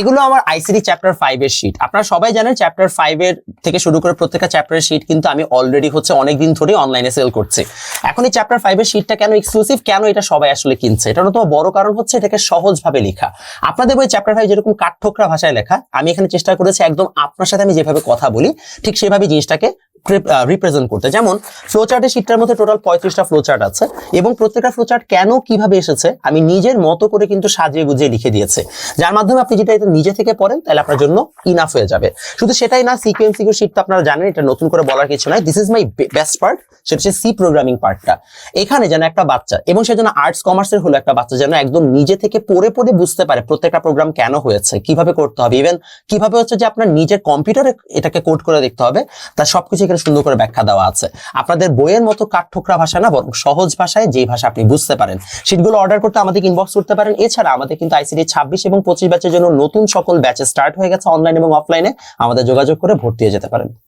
এগুলো আমার ICD chapter five এর শিট আপনারা সবাই জানেন চ্যাপ্টার ফাইভ এর থেকে শুরু করে প্রত্যেকটা চ্যাপ্টারের শিট কিন্তু আমি অলরেডি হচ্ছে অনেকদিন ধরে অনলাইনে সেল করছি। এখন এই চ্যাপ্টার ফাইভের শিটটা কেন এক্সক্লুসিভ কেন এটা সবাই আসলে কিনছে? এটা অন্যতম বড় কারণ হচ্ছে এটাকে সহজভাবে লেখা। আপনাদের ওই চ্যাপ্টার ফাইভ যেরকম কাঠঠোকরা ভাষায় লেখা, আমি এখানে চেষ্টা করেছি একদম আপনার সাথে আমি যেভাবে কথা বলি, ঠিক সেভাবে জিনিসটাকে রিপ্রেজেন্ট করতে। যেমন ফ্লোচার্টের শিটটার মধ্যে টোটাল পঁয়ত্রিশটা ফ্লোচার্ট আছে, এবং প্রত্যেকটা ফ্লোচার্ট কেন কীভাবে এসেছে, আমি নিজের মতো করে কিন্তু সাজিয়ে গুজিয়ে লিখে দিয়েছে। যার মাধ্যমে আপনি যেটা নিজে থেকে পড়েন, তাহলে আপনার জন্য ইনাফ হয়ে যাবে। শুধু সেটাই না সিকোয়েন্সিং শিট তো আপনারা জানেন, এটা নতুন করে বলার কিছু নাই। This is my best part সেটা হচ্ছে সি প্রোগ্রামিং পার্টটা এখানে যেন একটা বাচ্চা, এবং সেজন্য আর্টস কমার্সের হলো একটা বাচ্চা, যেন একদম নিজে থেকে পড়ে পড়ে বুঝতে পারে প্রত্যেকটা প্রোগ্রাম কেন হয়েছে, কীভাবে করতে হবে। ইভেন কীভাবে হচ্ছে যে আপনার নিজের কম্পিউটারে এটাকে কোড করে দেখতে হবে তার সবকিছু এখানে সুন্দর করে ব্যাখ্যা দেওয়া আছে। আপনাদের বইয়ের মতো কাঠঠোকরা ভাষা না, বরং সহজ ভাষায় যে ভাষা আপনি বুঝতে পারেন, সেগুলো অর্ডার করতে আমাদের ইনবক্স করতে পারেন। এছাড়া আমাদের কিন্তু আইসিডি ছাব্বিশ এবং পঁচিশ ব্যাচের জন্য নতুন সকল ব্যাচে স্টার্ট হয়ে গেছে অনলাইন এবং অফলাইনে আমাদের যোগাযোগ করে ভর্তি হয়ে যেতে পারেন।